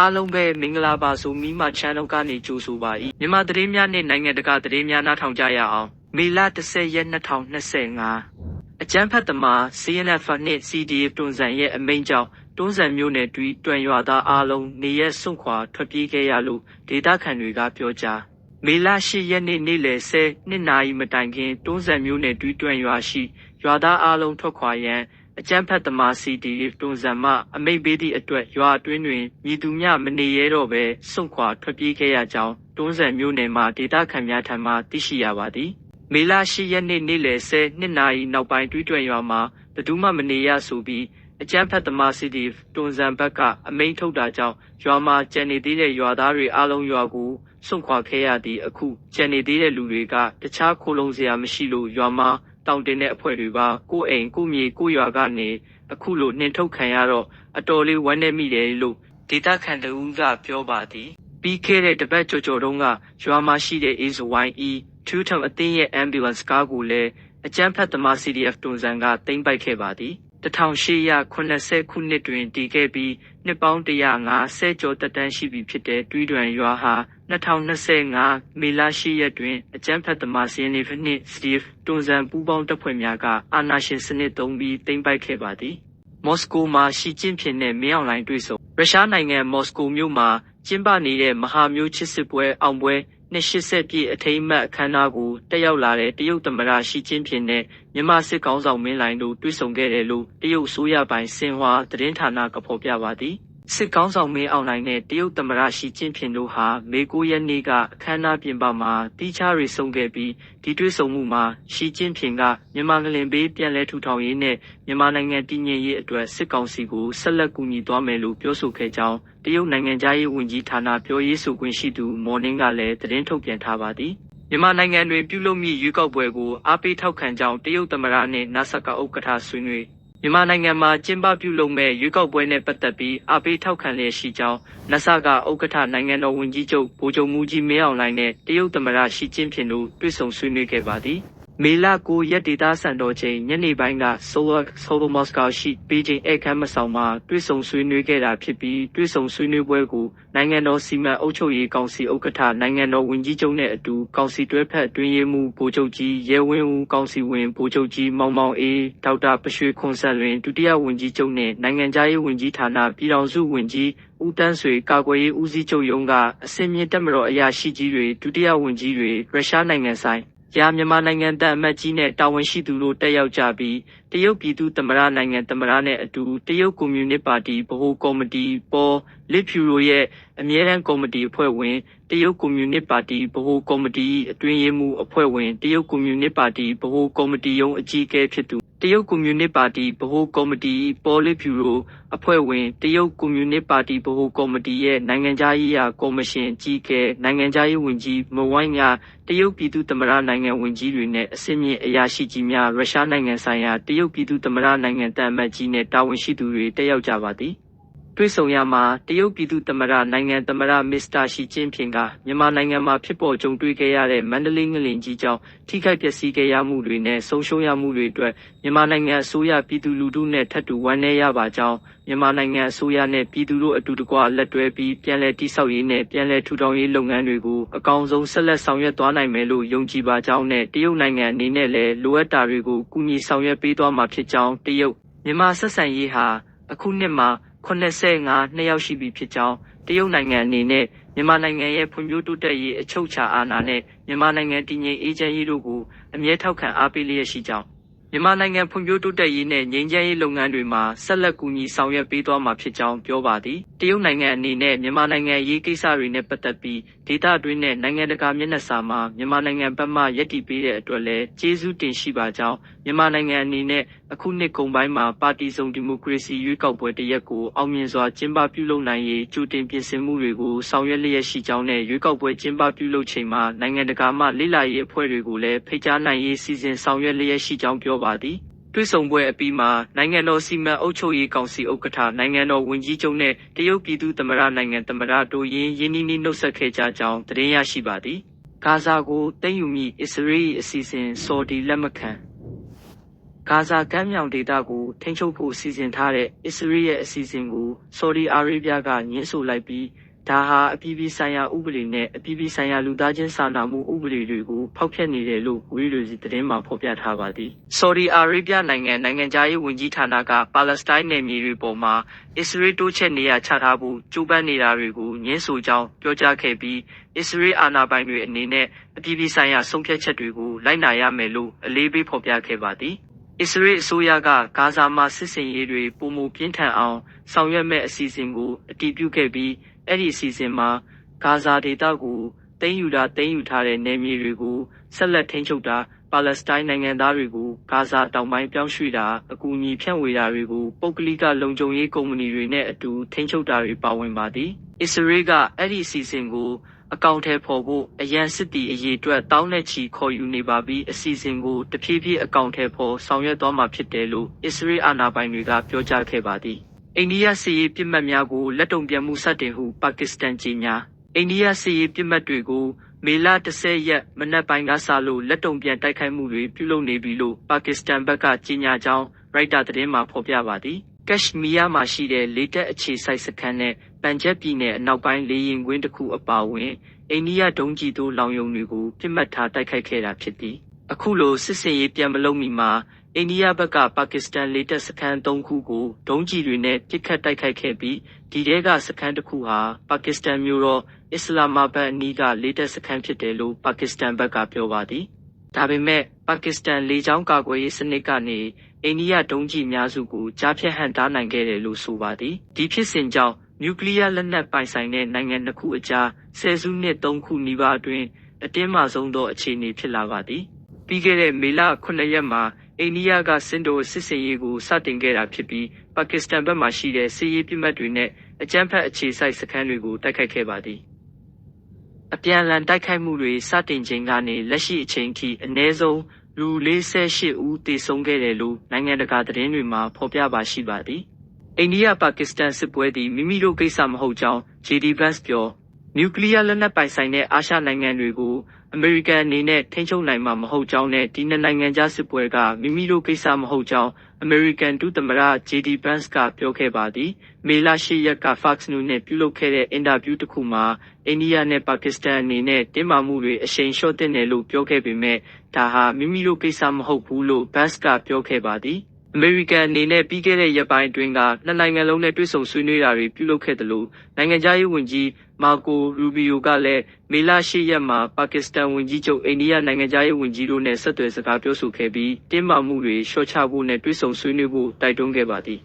အားလုံးပဲမင်္ဂလာပါဆိုမိမ channel ကနေကြိုဆိုပါ၏မြန်မာသတင်းများနဲ့နိုင်ငံတကာသတင်းများနားထောင်ကြရအောင်မေလ10ရက်2025အကြမ်းဖက်သမား CNF နှင့် CDF တွန်ဆန်ရဲ့အမိန့်ကြောင့်တွန်းဆန်မျိုးနယ်တွင်တွန်ရွာသားအားလုံးနေရက်စွန့်ခွာထွက်ပြေးခဲ့ရလို့ဒေသခံတွေကပြောကြားမေလ10ရက်နေ့နေ့လယ်10နှစ်နာရီမတိုင်ခင်တွန်းဆန်မျိုးနယ်တွင်တွန်ရွာရှိရွာသားအားလုံးထွက်ခွာရန် အကြမ်းဖက်သမား CDF တွန်ဆန်မှ အမိန့်ပေးသည့်အတွက် ရွာအတွင်းတွင်မြည်သူမျှ မနေရတော့ဘဲ စွန့်ခွာထွက်ပြေးခဲ့ရကြောင်း တွန်းဆန်မျိုးနယ်မှ ဒေသခံများထံမှ သိရှိရပါသည် မေလ10ရက်နေ့ နေ့လယ်10နှစ်နာရီနောက်ပိုင်း တွင်တွန်ရွာမှာ ဘယ်သူမှ မနေရဆိုပြီး အကြမ်းဖက်သမား CDF တွန်ဆန်ဘက်က အမိန့်ထုတ်တာကြောင့် ရွာမှာကျန်နေသေးတဲ့ ရွာသားတွေအားလုံး ရွာကို စွန့်ခွာခဲ့ရသည့်အခုကျန်နေသေးတဲ့ လူတွေက တခြားခိုလုံစရာမရှိလို့ ရွာမှာတောင်တင်တဲ့အဖွဲ့တွေပါ ကိုယ့်အိမ် ကိုယ့်မြေ ကိုယ့်ရွာကနေ အခုလို နှင်ထုတ်ခံရတော့ အတော်လေး ဝမ်းနည်းမိတယ်လို့ ဒေတာခန်တူကပြောပါသည် ပြီးခဲ့တဲ့ တပတ်ကြော်ကြော်တုန်းက ရွာမှာရှိတဲ့ AZYE ထူးထံအသင်းရဲ့ ambulance ကားကိုလည်း အကြမ်းဖက်သမား CDF တွန်ဆန်ကတင်ပိုက်ခဲ့ပါသည် 1880ခုနှစ်တွင်တည်ခဲ့ပြီးနှစ်ပေါင်း150ကျော်တက်တန်းရှိပြီဖြစ်တဲ့တွီးတွန်ရွာဟာ2025မေလ10ရက်တွင်အကြမ်းဖက်သမား CNF နှင့် CDF တွန်ဆန်ပူးပေါင်းတပ်ဖွဲ့များကအာဏာရှင်စနစ်သုံးပြီးတင်ပိုက်ခဲ့ပါသည်မော်စကိုမှာရှီကျင်းဖျင်နဲ့မင်းအောင်လှိုင်တွေ့ဆုံရုရှားနိုင်ငံမော်စကိုမြို့မှာကျင်းပနေတဲ့မဟာမျိုးချစ်စစ်ပွဲအောင်ပွဲ 280ပြည့်အထိမ်းအမှတ်အခမ်းအနားကိုတက်ရောက်လာတဲ့တရုတ်သမ္မတရှီကျင်းဖျင်နဲ့မြန်မာစစ်ကောင်ဆောင်မင်းလိုင်တို့တွေ့ဆုံခဲ့တယ်လို့တရုတ်ဆိုရပိုင်စင်ဟွာသတင်းဌာနကဖော်ပြပါသည် စစ်ကောင်းဆောင်မင်းအောင်လှိုင်နဲ့ တရုတ်သမ္မတရှီကျင်းဖျင်တို့ဟာ မေ9ရက်နေ့က အခမ်းအနားပြင်ပမှာတီးခြားတွေဆုံခဲ့ပြီး ဒီတွေ့ဆုံမှုမှာ ရှီကျင်းဖျင်က မြန်မာငလင်ဘေး ပြန်လည်ထူထောင်ရေးနဲ့ မြန်မာနိုင်ငံတည်ငြိမ်ရေးအတွက် စစ်ကောင်စီကို ဆက်လက်ကူညီသွားမယ်လို့ ပြောဆိုခဲ့ကြောင်း တရုတ်နိုင်ငံသားရေးဝန်ကြီးဌာန ပြောရေးဆိုခွင့်ရှိသူ မော်နင်းကလည်း သတင်းထုတ်ပြန်ထားပါသည် မြန်မာနိုင်ငံတွင် ပြုလုပ်မည့် ရွေးကောက်ပွဲကို အားပေးထောက်ခံကြောင်း တရုတ်သမ္မတနှင့်နာဆကဥက္ကဋ္ဌ ဆွေးနွေး မြန်မာနိုင်ငံမှာကျင်းပပြုလုပ်မဲ့ရွေးကောက်ပွဲနဲ့ပတ်သက်ပြီးအားပေးထောက်ခံလျက်ရှိကြောင်းနဆကဥက္ကဋ္ဌနိုင်ငံတော်ဝန်ကြီးချုပ်ဗိုလ်ချုပ်မူကြီးမင်းအောင်လှိုင်နဲ့တရုတ်သမ္မတရှီကျင်းဖျင်တို့တွေ့ဆုံဆွေးနွေးခဲ့ပါသည် မေလ9ရက် ဒေသစံတော်ချိန် ညနေပိုင်းကဆိုလာဆိုလိုမော့စကိုရှိဘေဂျင်းအခမ်းမဆောင်မှာ တွေ့ဆုံဆွေးနွေးခဲ့တာဖြစ်ပြီး တွေ့ဆုံဆွေးနွေးပွဲကို နိုင်ငံတော်စီမံအုပ်ချုပ်ရေးကောင်စီဥက္ကဋ္ဌ နိုင်ငံတော်ဝန်ကြီးချုပ်နဲ့အတူ ကောင်စီတွဲဖက်တွင်ရေးမှုဗိုလ်ချုပ်ကြီး ရဲဝင်းဦး ကောင်စီဝင် ဗိုလ်ချုပ်ကြီး မောင်မောင်အေး ဒေါက်တာပရွှေခွန်ဆက်လွင် ဒုတိယဝန်ကြီးချုပ်နဲ့ နိုင်ငံသားရေးဝန်ကြီးဌာန ပြည်ထောင်စုဝန်ကြီး ဦးတန်းဆွေ ကာကွယ်ရေးဦးစီးချုပ်ရုံးကအစင်မြင့်တက်မတော်အရာရှိကြီးတွေ ဒုတိယဝန်ကြီးတွေ ရုရှားနိုင်ငံဆိုင် ရာမြန်မာနိုင်ငံတန်အမတ်ကြီးနဲ့ တာဝန်ရှိသူတို့ တက်ရောက်ကြပြီး တရုတ်ပြည်သူ့သမ္မတနိုင်ငံသမ္မတနဲ့အတူ တရုတ်ကွန်မြူနစ်ပါတီ ဗဟိုကော်မတီ ပေါ်လစ်ဖြူရိုရဲ့ အမြဲတမ်းကော်မတီအဖွဲ့ဝင် တရုတ်ကွန်မြူနစ်ပါတီ ဗဟိုကော်မတီ အတွင်းရေးမှူးအဖွဲ့ဝင် တရုတ်ကွန်မြူနစ်ပါတီ ဗဟိုကော်မတီရုံးအကြီးအကဲဖြစ်သူ တရုတ်ကွန်မြူနစ်ပါတီဗဟိုကော်မတီပေါ်လစ်ဖြူရိုအဖွဲ့ဝင်တရုတ်ကွန်မြူနစ်ပါတီဗဟိုကော်မတီရဲ့နိုင်ငံခြားရေးရာကော်မရှင်အကြီးအကဲနိုင်ငံခြားရေးဝန်ကြီးမဝိုင်းကတရုတ်ပြည်သူ့သမ္မတနိုင်ငံဝန်ကြီးတွေနဲ့အစည်းအမြင့်အရာရှိကြီးများရုရှားနိုင်ငံဆိုင်ရာတရုတ်ပြည်သူ့သမ္မတနိုင်ငံတန်အမတ်ကြီးနဲ့တာဝန်ရှိသူတွေတက်ရောက်ကြပါသည် တွေ့ဆုံရမှာတရုတ်ပြည်သူ့သမ္မတနိုင်ငံသမ္မတမစ္စတာရှီကျင်းဖျင်ကမြန်မာနိုင်ငံမှာဖြစ်ပေါ်ကြုံတွေ့ခဲ့ရတဲ့မန္တလေးငလင်ကြီးကြောင့်ထိခိုက်ပျက်စီးခဲ့ရမှုတွေနဲ့ဆုံးရှုံးရမှုတွေအတွက်မြန်မာနိုင်ငံအစိုးရပြည်သူလူထုနဲ့ထပ်တူဝမ်းနည်းရပါကြောင်းမြန်မာနိုင်ငံအစိုးရနဲ့ပြည်သူတို့အတူတကွလက်တွဲပြီးပြန်လည်တည်ဆောက်ရေးနဲ့ပြန်လည်ထူထောင်ရေးလုပ်ငန်းတွေကိုအကောင်းဆုံးဆက်လက်ဆောင်ရွက်သွားနိုင်မယ်လို့ယုံကြည်ပါကြောင်းနဲ့တရုတ်နိုင်ငံအနေနဲ့လည်းလိုအပ်တာတွေကိုကူညီဆောင်ရွက်ပေးသွားမှာဖြစ်ကြောင်းတရုတ်မြန်မာဆက်ဆံရေးဟာအခုနှစ်မှာ 85နှစ်ယောက်ရှိပြီဖြစ်ကြောင်းတရုတ်နိုင်ငံအနေနဲ့မြန်မာနိုင်ငံရဲ့ဖွံ့ဖြိုးတိုးတက်ရေးအချုပ်အခြာအာဏာနဲ့မြန်မာနိုင်ငံတည်ငြိမ်အေးချမ်းရေးတို့ကိုအမြဲထောက်ခံအားပေးလျက်ရှိကြောင်းမြန်မာနိုင်ငံဖွံ့ဖြိုးတိုးတက်ရေးနဲ့ငြိမ်းချမ်းရေးလုပ်ငန်းတွေမှာဆက်လက်ကူညီဆောင်ရွက်ပေးသွားမှာဖြစ်ကြောင်းပြောပါသည်တရုတ်နိုင်ငံအနေနဲ့မြန်မာနိုင်ငံရေးကိစ္စတွေနဲ့ပတ်သက်ပြီးဒေသတွင်းနဲ့နိုင်ငံတကာမျက်နှာစာမှာမြန်မာနိုင်ငံဘက်မှယက်တီပေးတဲ့အတွက်လည်းကျေးဇူးတင်ရှိပါကြောင်း မြန်မာနိုင်ငံအနေနဲ့ အခုနှစ်ကုန်ပိုင်းမှာ ပါတီစုံဒီမိုကရေစီရွေးကောက်ပွဲတရက်ကို အောင်မြင်စွာ ကျင်းပပြုလုပ်နိုင်ရေး ကြိုတင်ပြင်ဆင်မှုတွေကို ဆောင်ရွက်လျက်ရှိကြောင်းနဲ့ ရွေးကောက်ပွဲကျင်းပပြုလုပ်ချိန်မှာ နိုင်ငံတကာမှလိလာရေးအဖွဲ့တွေကိုလည်း ဖိတ်ကြားနိုင်ရေး စီစဉ်ဆောင်ရွက်လျက်ရှိကြောင်း ပြောပါသည် တွေ့ဆုံပွဲအပြီးမှာ နိုင်ငံတော်စီမံအုပ်ချုပ်ရေးကောင်စီဥက္ကဋ္ဌ နိုင်ငံတော်ဝန်ကြီးချုပ်နဲ့ တရုတ်ပြည်သူ့သမ္မတနိုင်ငံသမ္မတတို့ ရင်းရင်းနှီးနှီး နှုတ်ဆက်ခဲ့ကြကြောင်း သတင်းရရှိပါသည် ဂါဇာကို သိမ်းယူမည့် အစ္စရေးအစီအစဉ် ဆော်ဒီလက်မခံ ဂါဇာကမ်းမြောင်ဒေသကို ထိန်းချုပ်ဖို့ စီစဉ်ထားတဲ့ အစ္စရေးရဲ့ အစီအစဉ်ကို ဆော်ဒီအာရေဗျကညှင်းဆိုလိုက်ပြီး ဒါဟာ အပြည်ပြည်ဆိုင်ရာ ဥပဒေနဲ့ အပြည်ပြည်ဆိုင်ရာ လူသားချင်းစာနာမှု ဥပဒေတွေကို ဖောက်ဖျက်နေတယ်လို့ဝီဒီယိုစီသတင်းမှာ ဖော်ပြထားပါသည်။ဆော်ဒီအာရေဗျနိုင်ငံ နိုင်ငံသားရေးဝန်ကြီးဌာနက ပါလက်စတိုင်းနယ်မြေတွေပေါ်မှာ အစ္စရေး တိုးချဲ့နေရချထားဖို့ ကြိုးပမ်းနေတာတွေကိုညှင်းဆိုကြောင်း ပြောကြားခဲ့ပြီး အစ္စရေးအာဏာပိုင်တွေအနေနဲ့ အပြည်ပြည်ဆိုင်ရာ ဆုံးဖြတ်ချက်တွေကို လိုက်နာရမယ်လို့ အလေးပေး ဖော်ပြခဲ့ပါသည်။ အစ္စရေးအစိုးရကဂါဇာမှာစစ်စင်ရေးတွေပုံမပြင်းထန်အောင်ဆောင်ရွက်မဲ့အစီအစဉ်ကိုအတည်ပြုခဲ့ပြီးအဲ့ဒီအစီအစဉ်မှာဂါဇာဒေသကိုသိမ်းယူတာသိမ်းယူထားတဲ့နယ်မြေတွေကိုဆက်လက်ထိန်းချုပ်တာပါလက်စတိုင်းနိုင်ငံသားတွေကိုဂါဇာတောင်ပိုင်းပြောင်းရွှေ့တာအကူအညီဖြန့်ဝေတာတွေကိုပုဂ္ဂလိကလုံခြုံရေးကုမ္ပဏီတွေနဲ့အတူထိန်းချုပ်တာတွေပါဝင်ပါသည်အစ္စရေးကအဲ့ဒီအစီအစဉ်ကို အကောင့်ထဲပေါ်ဖို့ အရန်စစ်တီအရေးအတွက်တောင်းနဲ့ချီ ခေါ်ယူနေပါပြီး အစီအစဉ်ကို တဖြည်းဖြည်း အကောင့်ထဲပေါ်ဆောင်ရွက်သွားမှာဖြစ်တယ်လို့ အစ္စရေးအာဏာပိုင်တွေက ပြောကြားခဲ့ပါသည် အိန္ဒိယစစ်ရေးပစ်မှတ်များကို လက်တုံပြန်မှုစတင်ဟု ပါကစ္စတန်ကြီးညာအိန္ဒိယစစ်ရေးပစ်မှတ်တွေကို မေလ10ရက် မနက်ပိုင်းကစလို့ လက်တုံပြန်တိုက်ခိုက်မှုတွေ ပြုလုပ်နေပြီလို့ ပါကစ္စတန်ဘက်က ကြေညာကြောင်း ရိုက်တာသတင်းမှာ ဖော်ပြပါသည် ကက်ရှမီးယားမှာရှိတဲ့ လေတပ်အခြေစိုက်စခန်းနဲ့ပန်ဂျပ်ပြည်နယ်အနောက်ပိုင်းလေရင်ကွင်းတစ်ခုအပါအဝင် အိန္ဒိယဒုံးကျည်တို့လောင်ယုံတွေကိုပြစ်မှတ်ထားတိုက်ခိုက်ခဲ့တာဖြစ်သည်အခုလိုစစ်စင်ရေးပြန်မလုပ်မီမှာအိန္ဒိယဘက်ကပါကစ္စတန်လေတပ်စခန်း၃ခုကိုဒုံးကျည်တွေနဲ့ပစ်ခတ်တိုက်ခိုက်ခဲ့ပြီးဒီထဲကစခန်းတစ်ခုဟာပါကစ္စတန်မျိုးတော့အစ္စလာမာဘတ်အနီးကလေတပ်စခန်းဖြစ်တယ်လို့ပါကစ္စတန်ဘက်ကပြောပါသည်ဒါပေမဲ့ပါကစ္စတန်လေကြောင်းကာကွယ်ရေးစနစ်ကနေအိန္ဒိယဒုံးကျည်များစုကိုကြားဖြတ်ဟန့်တားနိုင်ခဲ့တယ်လို့ဆိုပါသည်ဒီဖြစ်စဉ်ကြောင့် နျူကလ িয়ার လက်နက်ပိုင်ဆိုင်တဲ့ နိုင်ငံနှစ်ခုအကြားဆယ်စုနှစ်၃ခုနီးပါးအတွင်း အတင်းမာဆုံးသော အခြေအနေဖြစ်လာပါသည် ပြီးခဲ့တဲ့ မေလ9ရက်မှာ အိန္ဒိယကစင်ဒိုစစ်စင်ရေးကို စတင်ခဲ့တာဖြစ်ပြီး ပါကစ္စတန်ဘက်မှရှိတဲ့ စစ်ရေးပစ်မှတ်တွေနဲ့ အကြမ်းဖက်အခြေစိုက်စခန်းတွေကို တိုက်ခိုက်ခဲ့ပါသည် အပြန်အလှန်တိုက်ခိုက်မှုတွေ စတင်ချိန်ကနေ လက်ရှိအချိန်ထိ အနည်းဆုံး လူ48ဦး သေဆုံးခဲ့တယ်လို့ နိုင်ငံတကာသတင်းတွေမှာ ဖော်ပြပါရှိပါသည် အိန္ဒိယပါကစ္စတန်စစ်ပွဲသည်မိမိတို့ကိစ္စမဟုတ်ကြောင်း JD Vance ပြောနျူကလ িয়ার လက်နက်ပိုင်ဆိုင်တဲ့အာရှနိုင်ငံတွေကိုအမေရိကန်အနေနဲ့ထိန်းချုပ်နိုင်မှာမဟုတ်ကြောင်းနဲ့ဒီနှစ်နိုင်ငံကြားစစ်ပွဲကမိမိတို့ကိစ္စမဟုတ်ကြောင်းအမေရိကန်ဒုသမ္မတ JD Vance ကပြောခဲ့ပါသည်မေလ10ရက်က Fox News နဲ့ပြုလုပ်ခဲ့တဲ့အင်တာဗျူးတစ်ခုမှာအိန္ဒိယနဲ့ပါကစ္စတန်အနေနဲ့တင်းမာမှုတွေအရှိန်လျှော့သင့်တယ်လို့ပြောခဲ့ပေမဲ့ဒါဟာမိမိတို့ကိစ္စမဟုတ်ဘူးလို့ Vance ကပြောခဲ့ပါသည် အမေရိကန်အနေနဲ့ပြီးခဲ့တဲ့ရက်ပိုင်းအတွင်းကနှစ်နိုင်ငံလုံးနဲ့တွေ့ဆုံဆွေးနွေးတာတွေပြုလုပ်ခဲ့တယ်လို့နိုင်ငံခြားရေးဝန်ကြီးမာကိုရူဘီယိုကလည်းမေလ10ရက်မှာပါကစ္စတန်ဝန်ကြီးချုပ်အိန္ဒိယနိုင်ငံခြားရေးဝန်ကြီးတို့နဲ့ဆက်သွယ်စကားပြောဆိုခဲ့ပြီးတင်းမာမှုတွေလျှော့ချဖို့နဲ့တွေ့ဆုံဆွေးနွေးဖို့တိုက်တွန်းခဲ့ပါသည်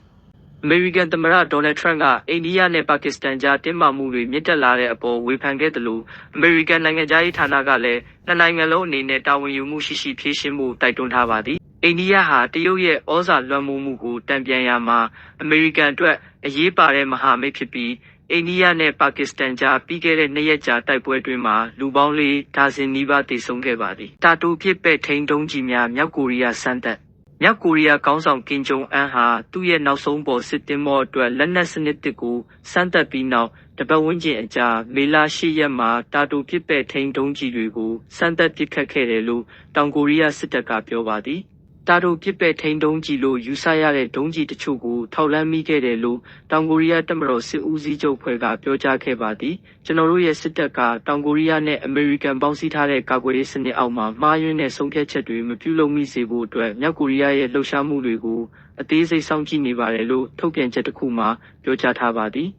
အမေရိကန်သမ္မတဒေါ်နယ်ထရန့်ကအိန္ဒိယနဲ့ပါကစ္စတန်ကြားတင်းမာမှုတွေမြင့်တက်လာတဲ့အပေါ်ဝေဖန်ခဲ့တယ်လို့အမေရိကန်နိုင်ငံသားရေးဌာနကလည်းနှစ်နိုင်ငံလုံးအနေနဲ့တာဝန်ယူမှုရှိရှိဖြေရှင်းဖို့တိုက်တွန်းထားပါသည် အိန္ဒိယဟာတရုတ်ရဲ့ဩဇာလွှမ်းမိုးမှုကိုတံပြန်ရမှာအမေရိကန်အတွက်အရေးပါတဲ့မဟာမိတ်ဖြစ်ပြီးအိန္ဒိယနဲ့ပါကစ္စတန်ကြားပြီးခဲ့တဲ့နှစ်ရက်ကြာတိုက်ပွဲတွင်မှာလူပေါင်းလေးဒါဇင်နီးပါးသေဆုံးခဲ့ပါသည်တာတိုဖြစ်ပဲ့ထိန်တုံးကြီးများမြောက်ကိုရီးယားစမ်းသပ်မြောက်ကိုရီးယားခေါင်းဆောင်ကင်ဂျုံအန်ဟာသူ့ရဲ့နောက်ဆုံးပေါ်စစ်တင်မောအတွက်လက်နက်စနစ်တစ်ကိုစမ်းသပ်ပြီးနောက်တပတ်ဝန်းကျင်အကြာမေလ၈ရက်မှာတာတိုဖြစ်ပဲ့ထိန်တုံးကြီးတွေကိုစမ်းသပ်ပစ်ခတ်ခဲ့တယ်လို့တောင်ကိုရီးယားစစ်တပ်ကပြောပါသည် တာတိုပစ်ပဲ့ထိန်းဒုံးကျည်လို့ယူဆရတဲ့ဒုံးကျည်တချို့ကိုထောက်လှမ်းမိခဲ့တယ်လို့တောင်ကိုရီးယားတပ်မတော်စစ်ဦးစီးချုပ်ဖွဲ့ကပြောကြားခဲ့ပါသည်။ကျွန်တော်တို့ရဲ့စစ်တပ်ကတောင်ကိုရီးယားနဲ့အမေရိကန်ပေါင်းစည်းထားတဲ့ကာကွယ်ရေးစနစ်အောက်မှာမှားယွင်းတဲ့ဆုံးဖြတ်ချက်တွေမပြုလုပ်မိစေဖို့အတွက်မြောက်ကိုရီးယားရဲ့လှုပ်ရှားမှုတွေကိုအသေးစိတ်စောင့်ကြည့်နေပါတယ်လို့ထုတ်ပြန်ချက်တစ်ခုမှာပြောကြားထားပါသည်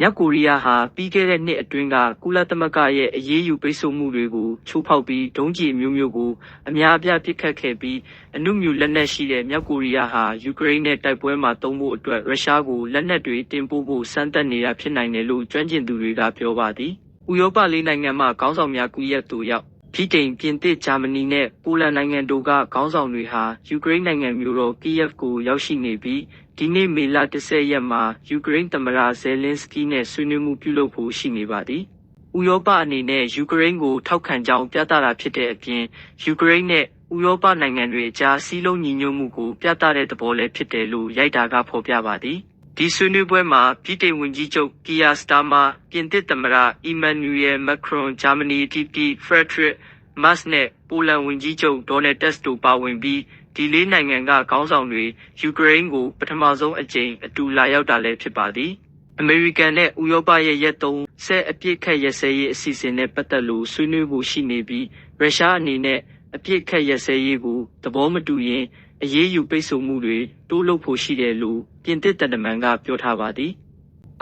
မြောက်ကိုရီးယားဟာပြီးခဲ့တဲ့နှစ်အတွင်းက ကုလသမဂ္ဂရဲ့ အရေးယူပိတ်ဆို့မှုတွေကို ချိုးဖောက်ပြီး ဒုံးကျည်မျိုးမျိုးကို အများအပြား ပစ်ခတ်ခဲ့ပြီးအနုမြူလက်နက်ရှိတဲ့ မြောက်ကိုရီးယားဟာ ယူကရိန်းနဲ့တိုက်ပွဲမှာသုံးဖို့အတွက် ရုရှားကို လက်နက်တွေတင်ပို့ဖို့ စမ်းသပ်နေတာဖြစ်နိုင်တယ်လို့ ကျွမ်းကျင်သူတွေက ပြောပါသည်။ဥရောပ လေးနိုင်ငံမှ ခေါင်းဆောင်များကူရက်သူရောက် ဗြိတိန် ပြင်သစ် ဂျာမနီနဲ့ ပိုလန်နိုင်ငံတို့က ခေါင်းဆောင်တွေဟာ ယူကရိန်းနိုင်ငံမြို့တော်ကီယက်ကို ရောက်ရှိနေပြီး ဒီနေ့ မေလ10ရက်မှာ ယူကရိန်းသမ္မတဇယ်လင်းစကီးနဲ့ ဆွေးနွေးမှုပြုလုပ်ဖို့ ရှိနေပါသည်။ဥရောပအနေနဲ့ ယူကရိန်းကို ထောက်ခံကြောင်း ပြသတာဖြစ်တဲ့အပြင် ယူကရိန်းနဲ့ ဥရောပနိုင်ငံတွေအကြား စည်းလုံးညီညွတ်မှုကို ပြသတဲ့သဘောလည်း ဖြစ်တယ်လို့ ရိုက်တာက ဖော်ပြပါသည်။ ဒီဆွေးနွေးပွဲမှာပြည်ထောင်ဝင်ကြီးချုပ်ကီယာစတာမာပြင်သစ်သမ္မတအီမန်နျူရယ်မက်ခရွန်ဂျာမနီတီပီဖရက်ထရစ်မတ်နဲ့ ပိုလန်ဝန်ကြီးချုပ်ဒေါ်နယ်တက်စ်တို့ပါဝင်ပြီး ဒီလေးနိုင်ငံက ခေါင်းဆောင်တွေ ယူကရိန်းကို ပထမဆုံးအကြိမ် အတူလာရောက်တာလည်း ဖြစ်ပါသည် အမေရိကန်နဲ့ ဥရောပရဲ့ ရက်သုံးဆဲအပြစ်ခတ်ရစဲရေး အစီအစဉ်နဲ့ ပတ်သက်လို့ ဆွေးနွေးဖို့ရှိနေပြီး ရုရှားအနေနဲ့ အပြစ်ခတ်ရစဲရေးကို သဘောမတူရင် အရေးယူပိတ်ဆို့မှုတွေတိုးလုပ်ဖို့ရှိတယ်လို့ပြင်သစ်တပ်တမန်ကပြောထားပါသည်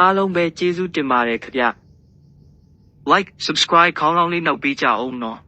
အားလုံးပဲကျေးဇူးတင်ပါတယ်ခင်ဗျ like subscribe ခေါင်းလောင်းလေးနှုတ်ပေးကြအောင်နော်